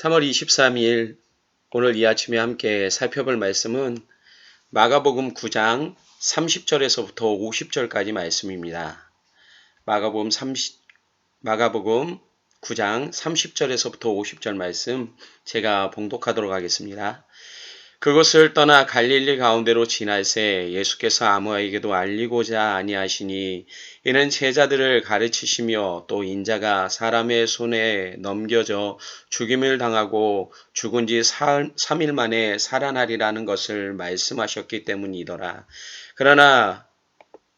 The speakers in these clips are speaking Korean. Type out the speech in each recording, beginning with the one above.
3월 23일 오늘 이 아침에 함께 살펴볼 말씀은 마가복음 9장 30절에서부터 50절까지 말씀입니다. 마가복음 30 마가복음 9장 30절에서부터 50절 말씀 제가 봉독하도록 하겠습니다. 그곳을 떠나 갈릴리 가운데로 지날새 예수께서 아무에게도 알리고자 아니하시니 이는 제자들을 가르치시며 또 인자가 사람의 손에 넘겨져 죽임을 당하고 죽은 지 3일 만에 살아나리라는 것을 말씀하셨기 때문이더라. 그러나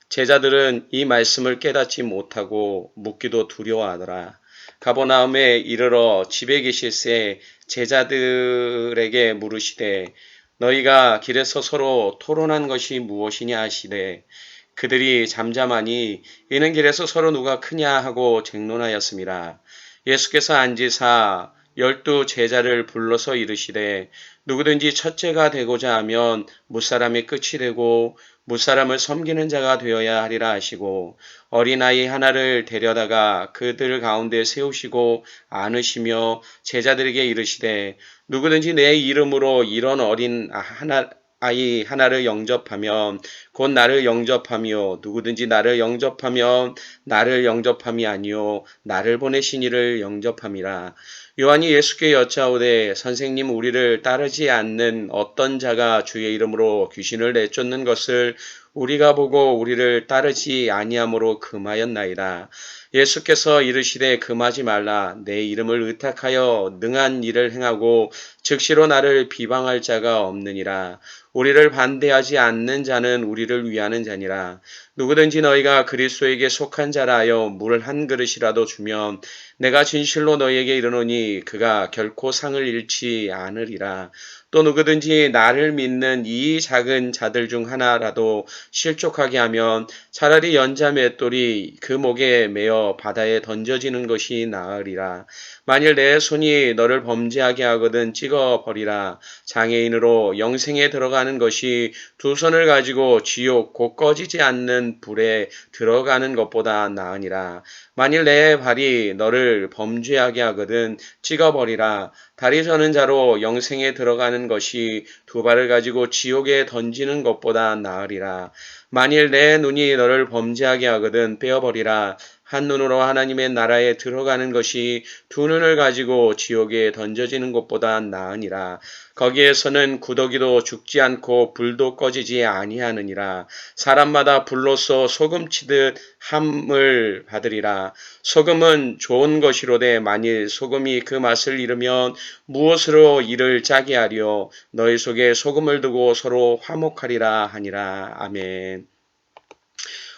제자들은 이 말씀을 깨닫지 못하고 묻기도 두려워하더라. 가보나움에 이르러 집에 계실새 제자들에게 물으시되 너희가 길에서 서로 토론한 것이 무엇이냐 하시되 그들이 잠잠하니 이는 길에서 서로 누가 크냐 하고 쟁론하였습니다. 예수께서 앉으사 열두 제자를 불러서 이르시되 누구든지 첫째가 되고자 하면 무사람이 끝이 되고 무사람을 섬기는 자가 되어야 하리라 하시고 어린아이 하나를 데려다가 그들 가운데 세우시고 안으시며 제자들에게 이르시되 누구든지 내 이름으로 이런 어린 하나 아이 하나를 영접하면 곧 나를 영접하며 누구든지 나를 영접하면 나를 영접함이 아니요. 나를 보내신 이를 영접함이라. 요한이 예수께 여짜오되 선생님 우리를 따르지 않는 어떤 자가 주의 이름으로 귀신을 내쫓는 것을 우리가 보고 우리를 따르지 아니함으로 금하였나이다. 예수께서 이르시되 금하지 말라. 내 이름을 의탁하여 능한 일을 행하고 즉시로 나를 비방할 자가 없느니라. 우리를 반대하지 않는 자는 우리를 위하는 자니라. 누구든지 너희가 그리스도에게 속한 자라 하여 물한 그릇이라도 주면 내가 진실로 너희에게 이르노니 그가 결코 상을 잃지 않으리라. 또 누구든지 나를 믿는 이 작은 자들 중 하나라도 실족하게 하면 차라리 연자 맷돌이 그 목에 매어 바다에 던져지는 것이 나으리라. 만일 내 손이 너를 범죄하게 하거든 찍어 버리라. 장애인으로 영생에 들어가는 것이 두 손을 가지고 지옥 곧 꺼지지 않는 불에 들어가는 것보다 나으니라. 만일 내 발이 너를 범죄하게 하거든 찍어 버리라. 다리 저는 자로 영생에 들어가는 것이 두 발을 가지고 지옥에 던지는 것보다 나으리라. 만일 내 눈이 너를 범죄하게 하거든 빼어 버리라. 한 눈으로 하나님의 나라에 들어가는 것이 두 눈을 가지고 지옥에 던져지는 것보다 나으니라. 거기에서는 구더기도 죽지 않고 불도 꺼지지 아니하느니라. 사람마다 불로서 소금치듯 함을 받으리라. 소금은 좋은 것이로되 만일 소금이 그 맛을 잃으면 무엇으로 이를 짜게 하려 너희 속에 소금을 두고 서로 화목하리라 하니라. 아멘.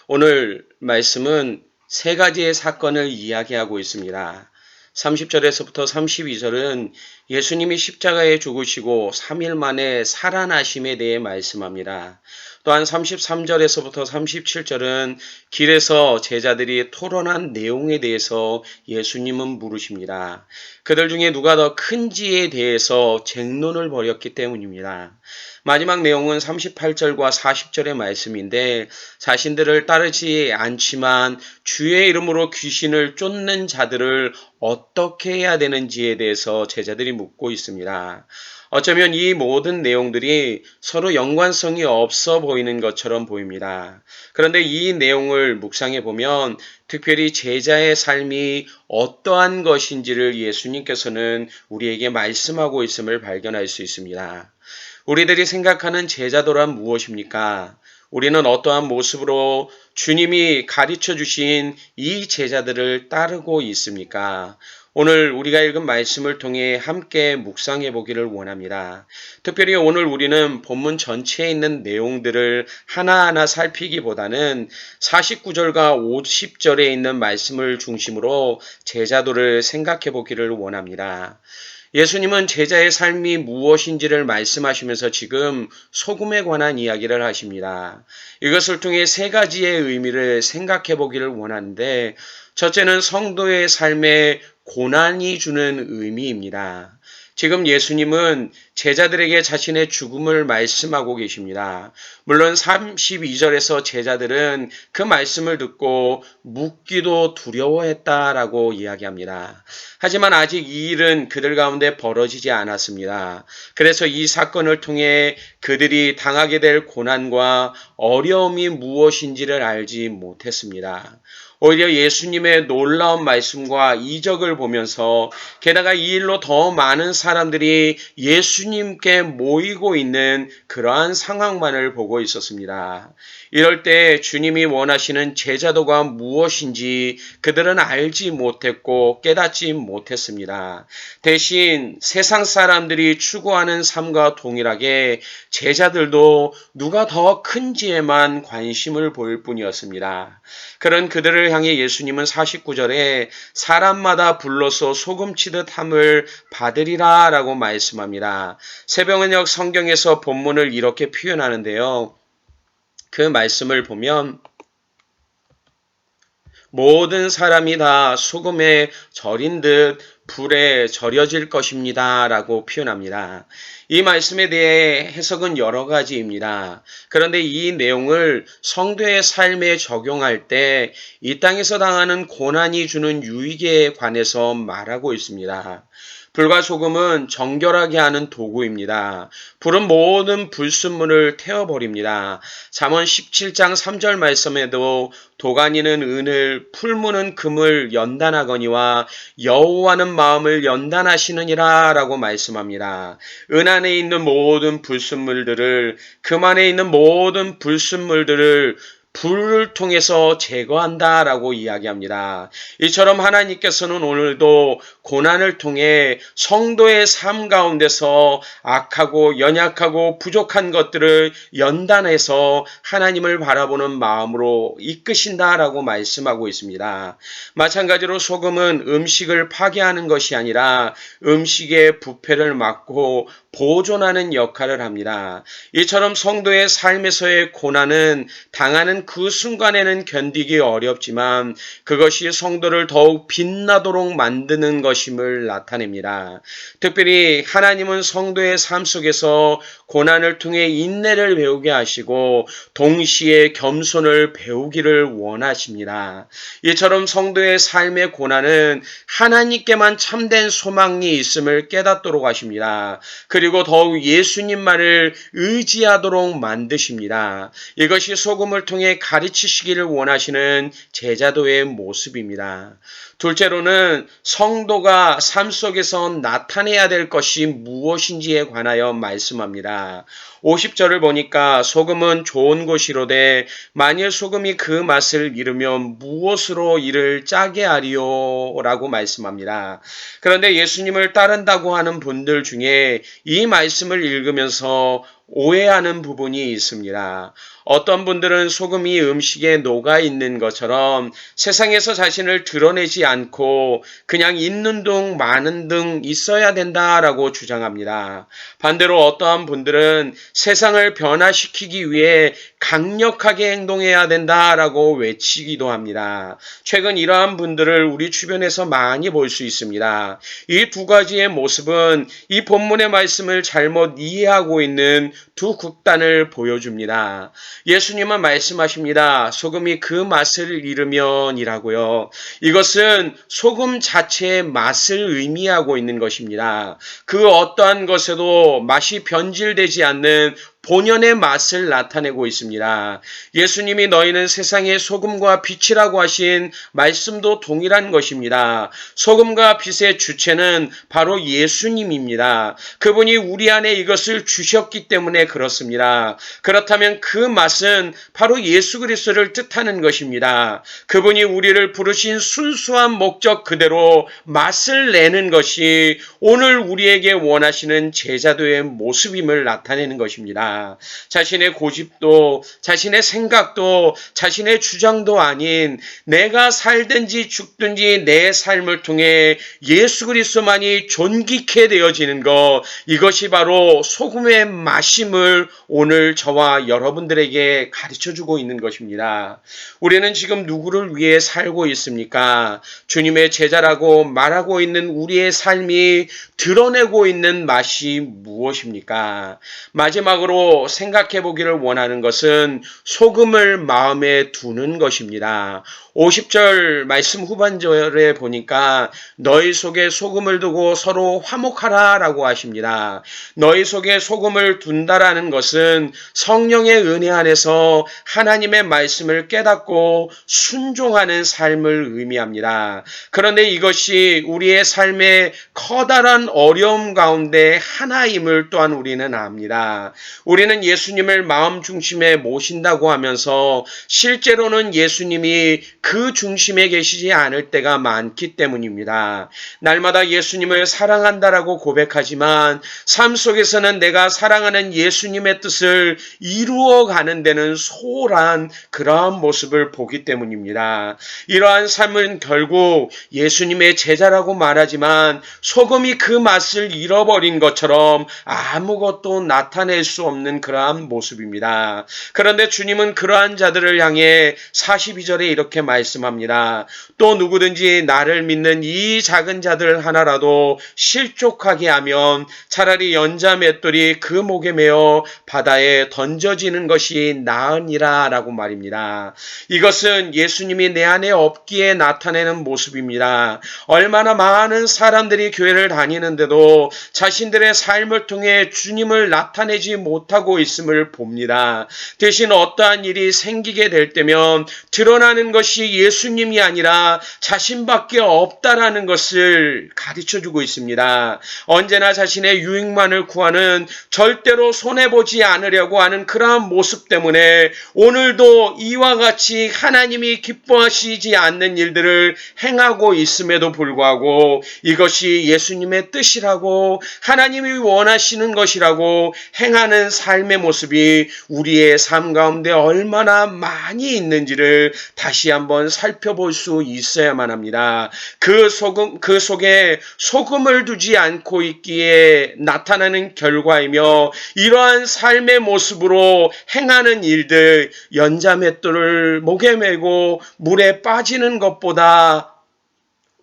오늘 말씀은 세 가지의 사건을 이야기하고 있습니다. 30절에서부터 32절은 예수님이 십자가에 죽으시고 3일 만에 살아나심에 대해 말씀합니다. 또한 33절에서부터 37절은 길에서 제자들이 토론한 내용에 대해서 예수님은 물으십니다. 그들 중에 누가 더 큰지에 대해서 쟁론을 벌였기 때문입니다. 마지막 내용은 38절과 40절의 말씀인데 자신들을 따르지 않지만 주의 이름으로 귀신을 쫓는 자들을 어떻게 해야 되는지에 대해서 제자들이 묻고 있습니다. 어쩌면 이 모든 내용들이 서로 연관성이 없어 보이는 것처럼 보입니다. 그런데 이 내용을 묵상해 보면 특별히 제자의 삶이 어떠한 것인지를 예수님께서는 우리에게 말씀하고 있음을 발견할 수 있습니다. 우리들이 생각하는 제자도란 무엇입니까? 우리는 어떠한 모습으로 주님이 가르쳐 주신 이 제자들을 따르고 있습니까? 오늘 우리가 읽은 말씀을 통해 함께 묵상해 보기를 원합니다. 특별히 오늘 우리는 본문 전체에 있는 내용들을 하나하나 살피기보다는 49절과 50절에 있는 말씀을 중심으로 제자도를 생각해 보기를 원합니다. 예수님은 제자의 삶이 무엇인지를 말씀하시면서 지금 소금에 관한 이야기를 하십니다. 이것을 통해 세 가지의 의미를 생각해 보기를 원하는데, 첫째는 성도의 삶에 고난이 주는 의미입니다. 지금 예수님은 제자들에게 자신의 죽음을 말씀하고 계십니다. 물론 32절에서 제자들은 그 말씀을 듣고 묻기도 두려워했다라고 이야기합니다. 하지만 아직 이 일은 그들 가운데 벌어지지 않았습니다. 그래서 이 사건을 통해 그들이 당하게 될 고난과 어려움이 무엇인지를 알지 못했습니다. 오히려 예수님의 놀라운 말씀과 이적을 보면서 게다가 이 일로 더 많은 사람들이 예수님께 모이고 있는 그러한 상황만을 보고 있었습니다. 이럴 때 주님이 원하시는 제자도가 무엇인지 그들은 알지 못했고 깨닫지 못했습니다. 대신 세상 사람들이 추구하는 삶과 동일하게 제자들도 누가 더 큰지에만 관심을 보일 뿐이었습니다. 그런 그들을 향해 예수님은 49절에 사람마다 불러서 소금치듯 함을 받으리라 라고 말씀합니다. 새벽은역 성경에서 본문을 이렇게 표현하는데요. 그 말씀을 보면 모든 사람이 다 소금에 절인 듯 불에 절여질 것입니다. 라고 표현합니다. 이 말씀에 대해 해석은 여러 가지입니다. 그런데 이 내용을 성도의 삶에 적용할 때 이 땅에서 당하는 고난이 주는 유익에 관해서 말하고 있습니다. 불과 소금은 정결하게 하는 도구입니다. 불은 모든 불순물을 태워버립니다. 잠언 17장 3절 말씀에도 도가니는 은을 풀무는 금을 연단하거니와 여호와는 마음을 연단하시느니라 라고 말씀합니다. 은 안에 있는 모든 불순물들을 금 안에 있는 모든 불순물들을 불을 통해서 제거한다라고 이야기합니다. 이처럼 하나님께서는 오늘도 고난을 통해 성도의 삶 가운데서 악하고 연약하고 부족한 것들을 연단해서 하나님을 바라보는 마음으로 이끄신다라고 말씀하고 있습니다. 마찬가지로 소금은 음식을 파괴하는 것이 아니라 음식의 부패를 막고 보존하는 역할을 합니다. 이처럼 성도의 삶에서의 고난은 당하는 그 순간에는 견디기 어렵지만 그것이 성도를 더욱 빛나도록 만드는 것 임을 나타냅니다. 특별히 하나님은 성도의 삶 속에서 고난을 통해 인내를 배우게 하시고 동시에 겸손을 배우기를 원하십니다. 이처럼 성도의 삶의 고난은 하나님께만 참된 소망이 있음을 깨닫도록 하십니다. 그리고 더욱 예수님만을 의지하도록 만드십니다. 이것이 소금을 통해 가르치시기를 원하시는 제자도의 모습입니다. 둘째로는 성도가 삶 속에서 나타내야 될 것이 무엇인지에 관하여 말씀합니다. 50절을 보니까 소금은 좋은 것이로되 만일 소금이 그 맛을 잃으면 무엇으로 이를 짜게 하리요? 라고 말씀합니다. 그런데 예수님을 따른다고 하는 분들 중에 이 말씀을 읽으면서 오해하는 부분이 있습니다. 어떤 분들은 소금이 음식에 녹아 있는 것처럼 세상에서 자신을 드러내지 않고 그냥 있는 둥 많은 둥 있어야 된다라고 주장합니다. 반대로 어떠한 분들은 세상을 변화시키기 위해 강력하게 행동해야 된다라고 외치기도 합니다. 최근 이러한 분들을 우리 주변에서 많이 볼 수 있습니다. 이 두 가지의 모습은 이 본문의 말씀을 잘못 이해하고 있는 두 극단을 보여줍니다. 예수님은 말씀하십니다. 소금이 그 맛을 잃으면이라고요. 이것은 소금 자체의 맛을 의미하고 있는 것입니다. 그 어떠한 것에도 맛이 변질되지 않는 본연의 맛을 나타내고 있습니다. 예수님이 너희는 세상의 소금과 빛이라고 하신 말씀도 동일한 것입니다. 소금과 빛의 주체는 바로 예수님입니다. 그분이 우리 안에 이것을 주셨기 때문에 그렇습니다. 그렇다면 그 맛은 바로 예수 그리스도를 뜻하는 것입니다. 그분이 우리를 부르신 순수한 목적 그대로 맛을 내는 것이 오늘 우리에게 원하시는 제자도의 모습임을 나타내는 것입니다. 자신의 고집도 자신의 생각도 자신의 주장도 아닌 내가 살든지 죽든지 내 삶을 통해 예수 그리스도만이 존귀케 되어지는 것 이것이 바로 소금의 마심을 오늘 저와 여러분들에게 가르쳐 주고 있는 것입니다. 우리는 지금 누구를 위해 살고 있습니까? 주님의 제자라고 말하고 있는 우리의 삶이 드러내고 있는 맛이 무엇입니까? 마지막으로 생각해 보기를 원하는 것은 소금을 마음에 두는 것입니다. 50절 말씀 후반절에 보니까 너희 속에 소금을 두고 서로 화목하라 라고 하십니다. 너희 속에 소금을 둔다라는 것은 성령의 은혜 안에서 하나님의 말씀을 깨닫고 순종하는 삶을 의미합니다. 그런데 이것이 우리의 삶의 커다란 어려움 가운데 하나임을 또한 우리는 압니다. 우리는 예수님을 마음 중심에 모신다고 하면서 실제로는 예수님이 그 중심에 계시지 않을 때가 많기 때문입니다. 날마다 예수님을 사랑한다라고 고백하지만 삶 속에서는 내가 사랑하는 예수님의 뜻을 이루어 가는 데는 소홀한 그러한 모습을 보기 때문입니다. 이러한 삶은 결국 예수님의 제자라고 말하지만 소금이 그 맛을 잃어버린 것처럼 아무것도 나타낼 수 없는 그러한 모습입니다. 그런데 주님은 그러한 자들을 향해 42절에 이렇게 말씀합니다. 또 누구든지 나를 믿는 이 작은 자들 하나라도 실족하게 하면 차라리 연자 맷돌이 그 목에 매어 바다에 던져지는 것이 나으니라 라고 말입니다. 이것은 예수님이 내 안에 없기에 나타내는 모습입니다. 얼마나 많은 사람들이 교회를 다니는데도 자신들의 삶을 통해 주님을 나타내지 못하 고 있음을 봅니다. 대신 어떠한 일이 생기게 될 때면 드러나는 것이 예수님이 아니라 자신밖에 없다라는 것을 가르쳐 주고 있습니다. 언제나 자신의 유익만을 구하는 절대로 손해보지 않으려고 하는 그러한 모습 때문에 오늘도 이와 같이 하나님이 기뻐하시지 않는 일들을 행하고 있음에도 불구하고 이것이 예수님의 뜻이라고 하나님이 원하시는 것이라고 행하는 삶의 모습이 우리의 삶 가운데 얼마나 많이 있는지를 다시 한번 살펴볼 수 있어야만 합니다. 그 소금, 그 속에 소금을 두지 않고 있기에 나타나는 결과이며 이러한 삶의 모습으로 행하는 일들, 연자맷돌을 목에 메고 물에 빠지는 것보다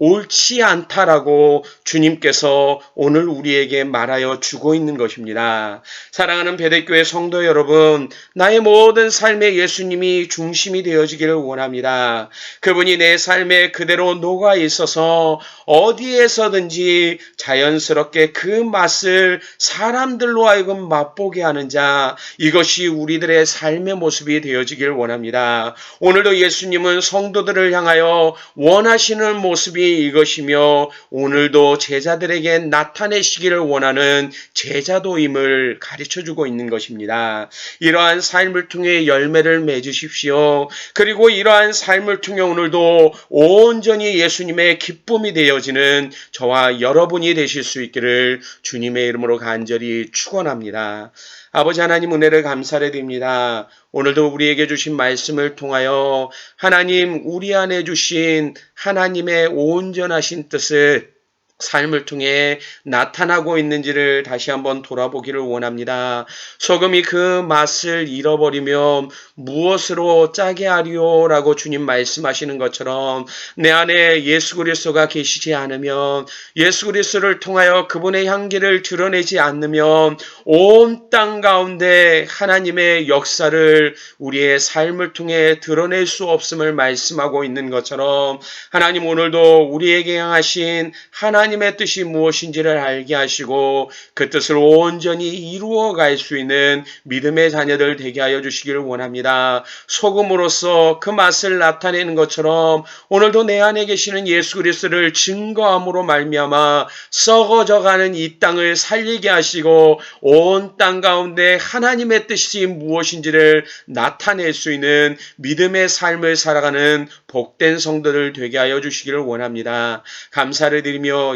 옳지 않다라고 주님께서 오늘 우리에게 말하여 주고 있는 것입니다. 사랑하는 배대교회 성도 여러분, 나의 모든 삶에 예수님이 중심이 되어지기를 원합니다. 그분이 내 삶에 그대로 녹아 있어서 어디에서든지 자연스럽게 그 맛을 사람들로 하여금 맛보게 하는 자, 이것이 우리들의 삶의 모습이 되어지길 원합니다. 오늘도 예수님은 성도들을 향하여 원하시는 모습이 이것이며 오늘도 제자들에게 나타내시기를 원하는 제자도임을 가르쳐 주고 있는 것입니다. 이러한 삶을 통해 열매를 맺으십시오. 그리고 이러한 삶을 통해 오늘도 온전히 예수님의 기쁨이 되어지는 저와 여러분이 되실 수 있기를 주님의 이름으로 간절히 축원합니다. 아버지 하나님 은혜를 감사를 드립니다. 오늘도 우리에게 주신 말씀을 통하여 하나님 우리 안에 주신 하나님의 온전하신 뜻을 삶을 통해 나타나고 있는지를 다시 한번 돌아보기를 원합니다. 소금이 그 맛을 잃어버리면 무엇으로 짜게 하리오라고 주님 말씀하시는 것처럼 내 안에 예수 그리스도가 계시지 않으면 예수 그리스도를 통하여 그분의 향기를 드러내지 않으면 온 땅 가운데 하나님의 역사를 우리의 삶을 통해 드러낼 수 없음을 말씀하고 있는 것처럼 하나님 오늘도 우리에게 향하신 하나님 하나님의 뜻이 무엇인지를 알게 하시고 그 뜻을 온전히 이루어 갈 수 있는 믿음의 자녀들 되게 하여 주시기를 원합니다. 소금으로서 그 맛을 나타내는 것처럼 오늘도 내 안에 계시는 예수 그리스도를 증거함으로 말미암아 썩어져 가는 이 땅을 살리게 하시고 온 땅 가운데 하나님의 뜻이 무엇인지를 나타낼 수 있는 믿음의 삶을 살아가는 복된 성도들 되게 하여 주시기를 원합니다. 감사를 드리며